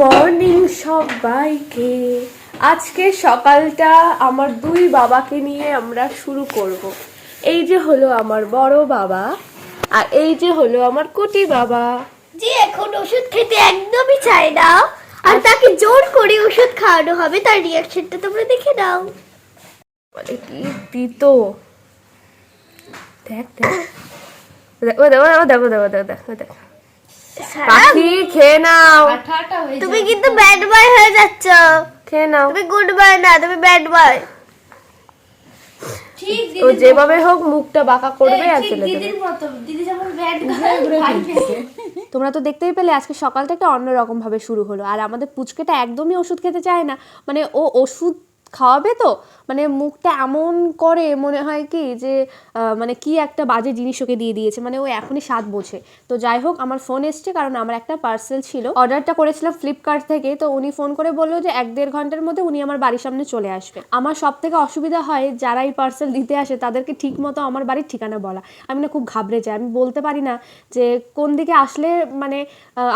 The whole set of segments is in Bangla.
মর্নিং সবাইকে। আজকে সকালটা আমার দুই বাবাকে নিয়ে আমরা শুরু করব। এই যে হলো আমার বড় বাবা আর এই যে হলো আমার কুটি বাবা। যে এখন ওষুধ খেতে একদমই চায় না। আর তাকে জোর করে ওষুধ খাওয়ানো হবে তার রিয়াকশনটা তোমরা দেখে নাও। মানে কি দিত? দেখ দেখ। ও দেখো ও দেখো দেখো দেখো দেখো দেখো। সারা পাখি খেয়ে নাও। তুমি কিন্তু ব্যাড বয় হয়ে যাচ্ছ। খেয়ে নাও। তুমি গুড বয় না তুমি ব্যাড বয় ও যেভাবে হোক মুখটা বাঁকা করবে আর চলে যাবে তোমরা তো দেখতেই পেলে আজকে সকালটা একটা অন্যরকম ভাবে শুরু হলো। আর আমাদের পুচকেটা একদমই ওষুধ খেতে চায় না। মানে ও ওষুধ খাওয়াবে তো মানে মুখটা এমন করে মনে হয় কি যে মানে কি একটা বাজে জিনিস ওকে দিয়ে দিয়েছে মানে ও এখনই স্বাদ বোঝে। তো যাই হোক, আমার ফোন এসছে কারণ আমার একটা পার্সেল ছিল। অর্ডারটা করেছিলাম ফ্লিপকার্ট থেকে, তো উনি ফোন করে বলল যে, এক দেড় ঘণ্টার মধ্যে উনি আমার বাড়ির সামনে চলে আসবে। আমার সব থেকে অসুবিধা হয়, যারা এই পার্সেল দিতে আসে, তাদেরকে ঠিক মতো আমার বাড়ির ঠিকানা বলা। আমি না খুব ঘাবড়ে যাই, আমি বলতে পারি না যে, কোন দিকে আসলে মানে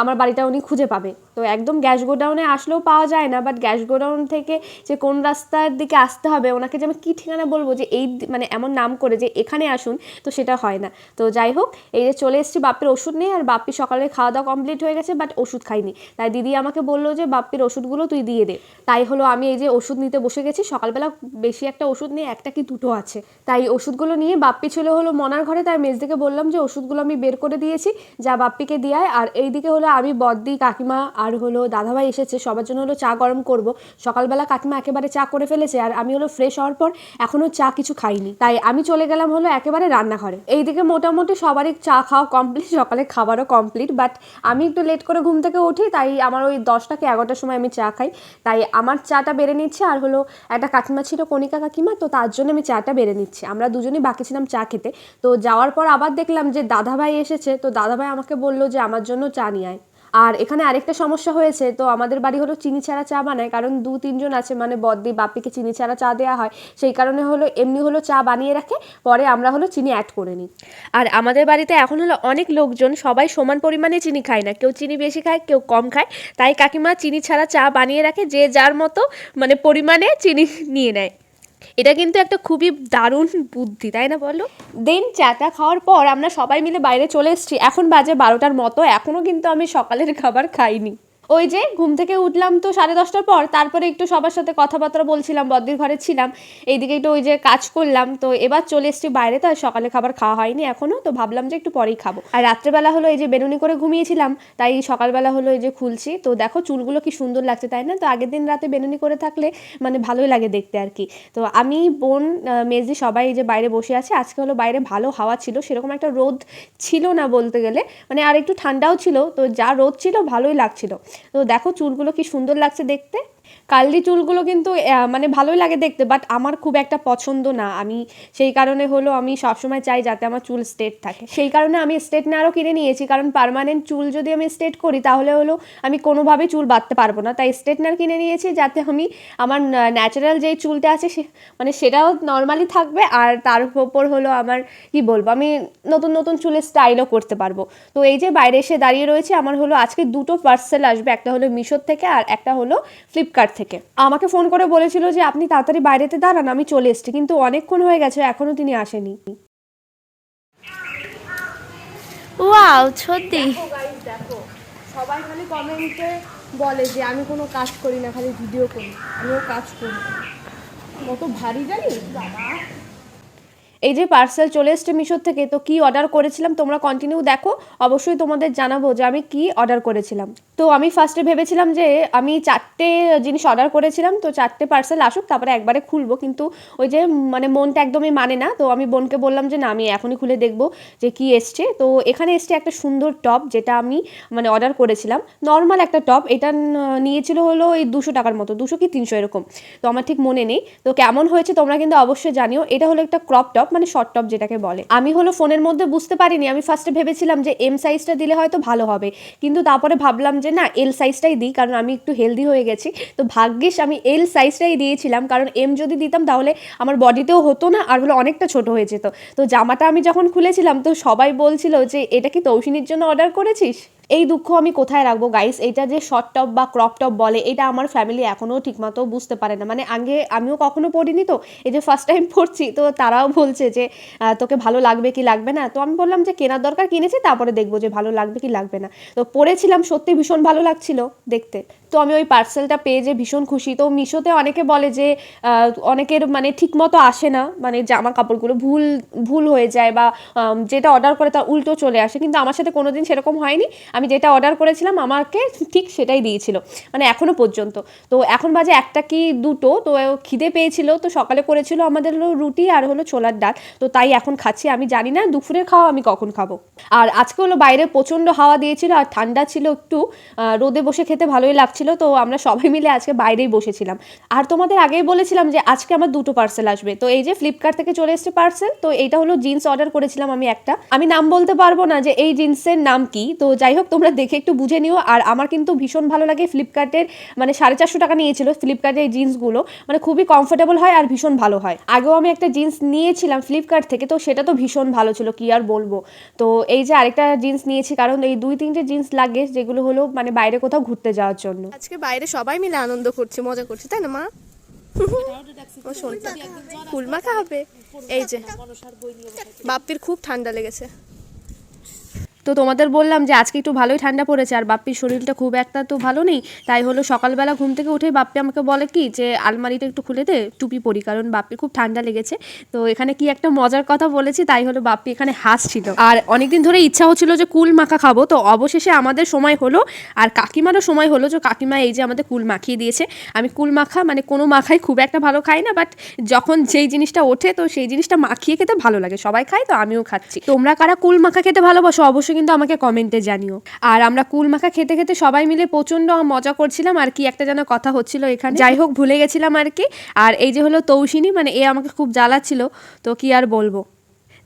আমার বাড়িটা উনি খুঁজে পাবে। তো একদম গ্যাস গোডাউনে আসলেও পাওয়া যায় না বাট গ্যাস গোডাউন থেকে যে কোন রাস্তার দিকে আসতে হবে ওনাকে যে আমি কী ঠিকানা বলব যে এই মানে এমন নাম করে যে এখানে আসুন, তো সেটা হয় না। তো যাই হোক, এই যে চলে এসেছি, বাপ্পির ওষুধ নেই আর বাপ্পি সকালে খাওয়া দাওয়া কমপ্লিট হয়ে গেছে বাট ওষুধ খাইনি। তাই দিদি আমাকে বলল যে, বাপ্পির ওষুধগুলো তুই দিয়ে দে। তাই হলো আমি এই যে ওষুধ নিতে বসে গেছি, সকালবেলা বেশি একটা ওষুধ নেই, একটা কি দুটো আছে। তাই ওষুধগুলো নিয়ে বাপ্পি ছিল হলো মনার ঘরে, তাই মেজদিকে বললাম যে, ওষুধগুলো আমি বের করে দিয়েছি, যা বাপ্পিকে দিয়ায় আর এইদিকে হলো আমি, বদ্দি, কাকিমা, আর হলো দাদাভাই এসেছে, সবার জন্য হলো চা গরম করব। সকালবেলা কাকিমা একেবারে চা করে ফেলেছে, আর আমি হলো ফ্রেশ হওয়ার পর এখনও চা কিছু খাইনি। তাই আমি চলে গেলাম হলো একেবারে রান্নাঘরে। এইদিকে মোটামুটি সবারই চা খাওয়া কমপ্লিট সকালে খাবারও কমপ্লিট বাট আমি একটু লেট করে ঘুম থেকে উঠি, তাই আমার ওই দশটা কি এগারোটার সময় আমি চা খাই। তাই আমার চাটা বেড়ে নিচ্ছে আর হলো একটা কাকিমা ছিল, কণিকা কাকিমা, তো তার জন্য আমি চাটা বেড়ে নিচ্ছি। আমরা দুজনেই বাকি ছিলাম চা খেতে। তো যাওয়ার পর আবার দেখলাম যে দাদাভাই এসেছে, তো দাদাভাই আমাকে বলল যে আমার জন্য চা নিয়ে আয়। আর এখানে আরেকটা সমস্যা হয়েছে, তো আমাদের বাড়ি হলো চিনি ছাড়া চা বানায়, কারণ দু তিনজন আছে মানে বদ্দি বাপিকে চিনি ছাড়া চা দেওয়া হয়, সেই কারণে হলো এমনি হলো চা বানিয়ে রাখে, পরে আমরা হলো চিনি অ্যাড করে নিই। আর আমাদের বাড়িতে এখন হলো অনেক লোকজন সবাই সমান পরিমাণে চিনি খায় না, কেউ চিনি বেশি খায়, কেউ কম খায়, তাই কাকিমা চিনি ছাড়া চা বানিয়ে রাখে, যে যার মতো মানে পরিমাণে চিনি নিয়ে নেয়। এটা কিন্তু একটা খুবই দারুণ বুদ্ধি, তাই না বলো? দেন চাটা খাওয়ার পর আমরা সবাই মিলে বাইরে চলে এসেছি। এখন বাজে বারোটার মতো এখনও কিন্তু আমি সকালের খাবার খাইনি। ওই যে ঘুম থেকে উঠলাম তো সাড়ে দশটার পর, তারপরে একটু সবার সাথে কথাবার্তা বলছিলাম, বদ্দির ঘরে ছিলাম, এইদিকে একটু ওই যে কাজ করলাম, তো এবার চলে এসেছি বাইরে, তো আর সকালে খাবার খাওয়া হয়নি এখনও তো ভাবলাম যে একটু পরেই খাব। আর রাত্রেবেলা হলো এই যে বেনুনি করে ঘুমিয়েছিলাম, তাই সকালবেলা হলো এই যে খুলছি, তো দেখো চুলগুলো কি সুন্দর লাগছে, তাই না? তো আগের দিন রাতে বেনুনি করে থাকলে মানে ভালোই লাগে দেখতে আর কি। তো আমি, বোন মেজদি সবাই যে বাইরে বসে আছে, আজকে হলো বাইরে ভালো হাওয়া ছিল, সেরকম একটা রোদ ছিল না বলতে গেলে মানে আর একটু ঠান্ডাও ছিল, তো যা রোদ ছিল ভালোই লাগছিল। তো দেখো চুলগুলো কি সুন্দর লাগছে দেখতে? কার্লি চুলগুলো কিন্তু মানে ভালোই লাগে দেখতে বাট আমার খুব একটা পছন্দ না। আমি সেই কারণে হলো আমি সবসময় চাই যাতে আমার চুল স্ট্রেট থাকে। সেই কারণে আমি স্ট্রেটনারও কিনে নিয়েছি, কারণ পার্মানেন্ট চুল যদি আমি স্ট্রেট করি, তাহলে হলো আমি কোনোভাবেই চুল বাঁধতে পারব না। তাই স্ট্রেটনার কিনে নিয়েছি যাতে আমি আমার ন্যাচারাল যেই চুলটা আছে সে মানে সেটাও নর্মালি থাকবে, আর তার উপর হলো আমার, কি বলব, আমি নতুন নতুন চুলের স্টাইলও করতে পারব। তো এই যে বাইরে এসে দাঁড়িয়ে রয়েছে, আমার হলো আজকে দুটো পার্সেল আসবে, একটা হলো মিশোর থেকে আর একটা হলো ফ্লিপকার্ট থেকে। আমাকে ফোন করে বলেছিল যে আপনি তাড়াতাড়ি বাইরেতে দাঁড়ান আমি চলে এসেছি। কিন্তু অনেকক্ষণ হয়ে গেছে এখনও তিনি আসেনি। ওয়াও সত্যি। দেখো সবাই খালি কমেন্টে বলে যে আমি কোনো কাজ করি না খালি ভিডিও করি। আমিও কাজ করি। কত ভারী জানিস বাবা। এই যে পার্সেল চলে এসছে মিশোর থেকে, তো কি অর্ডার করেছিলাম তোমরা কন্টিনিউ দেখো, অবশ্যই তোমাদের জানাব যে আমি কি অর্ডার করেছিলাম। তো আমি ফার্স্টে ভেবেছিলাম যে আমি চারটে জিনিস অর্ডার করেছিলাম, তো চারটে পার্সেল আসুক, তারপরে একবারে খুলবো, কিন্তু ওই যে মানে মনটা একদমই মানে না, তো আমি বোনকে বললাম যে না, আমি এখনই খুলে দেখব যে কি এসছে। তো এখানে এসছে একটা সুন্দর টপ যেটা আমি মানে অর্ডার করেছিলাম। নর্মাল একটা টপ এটা নিয়েছিল হলো এই দুশো টাকার মতো, দুশো কি তিনশো এরকম। তো আমার ঠিক মনে নেই। তো কেমন হয়েছে তোমরা কিন্তু অবশ্যই জানিও। এটা হলো একটা ক্রপ টপ মানে শর্ট টপ যেটাকে বলে। আমি হলো ফোনের মধ্যে বুঝতে পারিনি, আমি ফার্স্টে ভেবেছিলাম যে এম সাইজটা দিলে হয়তো ভালো হবে। কিন্তু তারপরে ভাবলাম যে না এল সাইজটাই দিই, কারণ আমি একটু হেলদি হয়ে গেছি। তো ভাগ্যিস আমি এল সাইজটাই দিয়েছিলাম, কারণ এম যদি দিতাম তাহলে আমার বডিতেও হতো না, আর হলো অনেকটা ছোট হয়ে যেত। তো জামাটা আমি যখন খুলেছিলাম, তো সবাই বলছিল যে, এটা কি তৌসিনীর জন্য অর্ডার করেছিস? এই দুঃখ আমি কোথায় রাখব গাইস এটা যে শর্ট টপ বা ক্রপ টপ বলে, এটা আমার ফ্যামিলি এখনও ঠিকমতো বুঝতে পারে না। মানে আগে আমিও কখনো পড়িনি তো, এই যে ফার্স্ট টাইম পড়ছি, তো তারাও বলছে যে তোকে ভালো লাগবে কি লাগবে না? তো আমি বললাম যে, কেনার দরকার কিনেছি, তারপরে দেখব যে ভালো লাগবে কি লাগবে না। তো পড়েছিলাম, সত্যি ভীষণ ভালো লাগছিল দেখতে। তো আমি ওই পার্সেলটা পেয়ে যে ভীষণ খুশি। তো মিশোতে অনেকে বলে যে অনেকের মানে ঠিক মতো আসে না মানে জামা কাপড়গুলো ভুল ভুল হয়ে যায় বা যেটা অর্ডার করে তার উল্টো চলে আসে। কিন্তু আমার সাথে কোনোদিন সেরকম হয়নি। আমি যেটা অর্ডার করেছিলাম, আমাকে ঠিক সেটাই দিয়েছিল মানে এখনও পর্যন্ত। তো এখন বাজে একটা কি দুটো, তো খিদে পেয়েছিল, তো সকালে করেছিল আমাদের হলো রুটি আর হলো ছোলার ডাল। তো তাই এখন খাচ্ছি, আমি জানি না দুপুরের খাওয়া আমি কখন খাব। আর আজকে হলো বাইরে প্রচণ্ড হাওয়া দিয়েছিল আর ঠান্ডা ছিল একটু রোদে বসে খেতে ভালোই লাগছিল, তো আমরা সবাই মিলে আজকে বাইরেই বসেছিলাম। আর তোমাদের আগেই বলেছিলাম যে আজকে আমার দুটো পার্সেল আসবে, তো এই যে ফ্লিপকার্ট থেকে চলে এসেছে পার্সেল তো এইটা হলো জিন্স অর্ডার করেছিলাম আমি একটা। আমি নাম বলতে পারব না যে এই জিন্সের নাম কি, তো যাই হোক তোমরা দেখে একটু বুঝে নিও। আর আমার কিন্তু ভীষণ ভালো লাগে ফ্লিপকার্টের মানে সাড়ে চারশো টাকা নিয়েছিল ফ্লিপকার্টের এই জিন্সগুলো। মানে খুবই কমফোর্টেবল হয় আর ভীষণ ভালো হয়। আগেও আমি একটা জিন্স নিয়েছিলাম ফ্লিপকার্ট থেকে, তো সেটা তো ভীষণ ভালো ছিল, কি আর বলব? তো এই যে আরেকটা জিন্স নিয়েছি, কারণ এই দুই তিনটে জিন্স লাগে, যেগুলো হলো মানে বাইরে কোথাও ঘুরতে যাওয়ার জন্য। আজকে বাইরে সবাই মিলে আনন্দ করছে, মজা করছে, তাই না, মা? ও, শোন। ফুল মাখা হবে। এই যে বাপ্পির খুব ঠান্ডা লেগেছে। তো তোমাদের বললাম যে আজকে একটু ভালোই ঠান্ডা পড়েছে আর বাপ্পির শরীরটা খুব একটা তো ভালো নেই, তাই হলো সকালবেলা ঘুম থেকে উঠে বাপ্পি আমাকে বলে কি যে আলমারিটা একটু খুলে দে, টুপি পরি, কারণ বাপ্পির খুব ঠান্ডা লেগেছে। তো এখানে কি একটা মজার কথা বলেছি, তাই হলো বাপ্পি এখানে হাসছিল। আর অনেকদিন ধরে ইচ্ছা হচ্ছিল যে কুল মাখা খাব, তো অবশেষে আমাদের সময় হলো, আর কাকিমারও সময় হলো যে কাকিমা এই যে আমাদের কুল মাখিয়ে দিয়েছে। আমি কুল মাখা মানে কোনো মাখাই খুব একটা ভালো খাই না, বাট যখন যেই জিনিসটা ওঠে, তো সেই জিনিসটা মাখিয়ে খেতে ভালো লাগে। সবাই খায়, তো আমিও খাচ্ছি। তোমরা কারা কুল মাখা খেতে ভালোবাসো? অবশ্যই কিন্তু আমাকে কমেন্টে জানিও। আর আমরা কুল মাখা খেতে খেতে সবাই মিলে প্রচণ্ড মজা করছিলাম আর কি একটা যেন কথা হচ্ছিল এখানে। যাই হোক ভুলে গেছিলাম আর কি। আর এই যে হলো তৌসিনী মানে এ আমাকে খুব জ্বালাচ্ছিল তো কি আর বলব।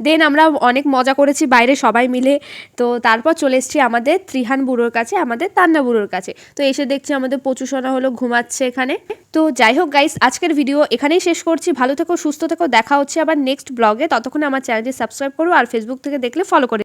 দেন আমরা অনেক মজা করেছি বাইরে সবাই মিলে। তো তারপর চলে এসেছি আমাদের ত্রিহান বুড়োর কাছে আমাদের তান্না বুড়োর কাছে। তো এসে দেখছি আমাদের প্রচুষণা হলো ঘুমাচ্ছে এখানে। তো যাই হোক গাইস আজকের ভিডিও এখানেই শেষ করছি। ভালো থেকো সুস্থ থেকো দেখা হচ্ছে আবার নেক্সট ব্লগে ততক্ষণ আমার চ্যানেলটি সাবস্ক্রাইব করো আর ফেসবুক থেকে দেখলে ফলো করে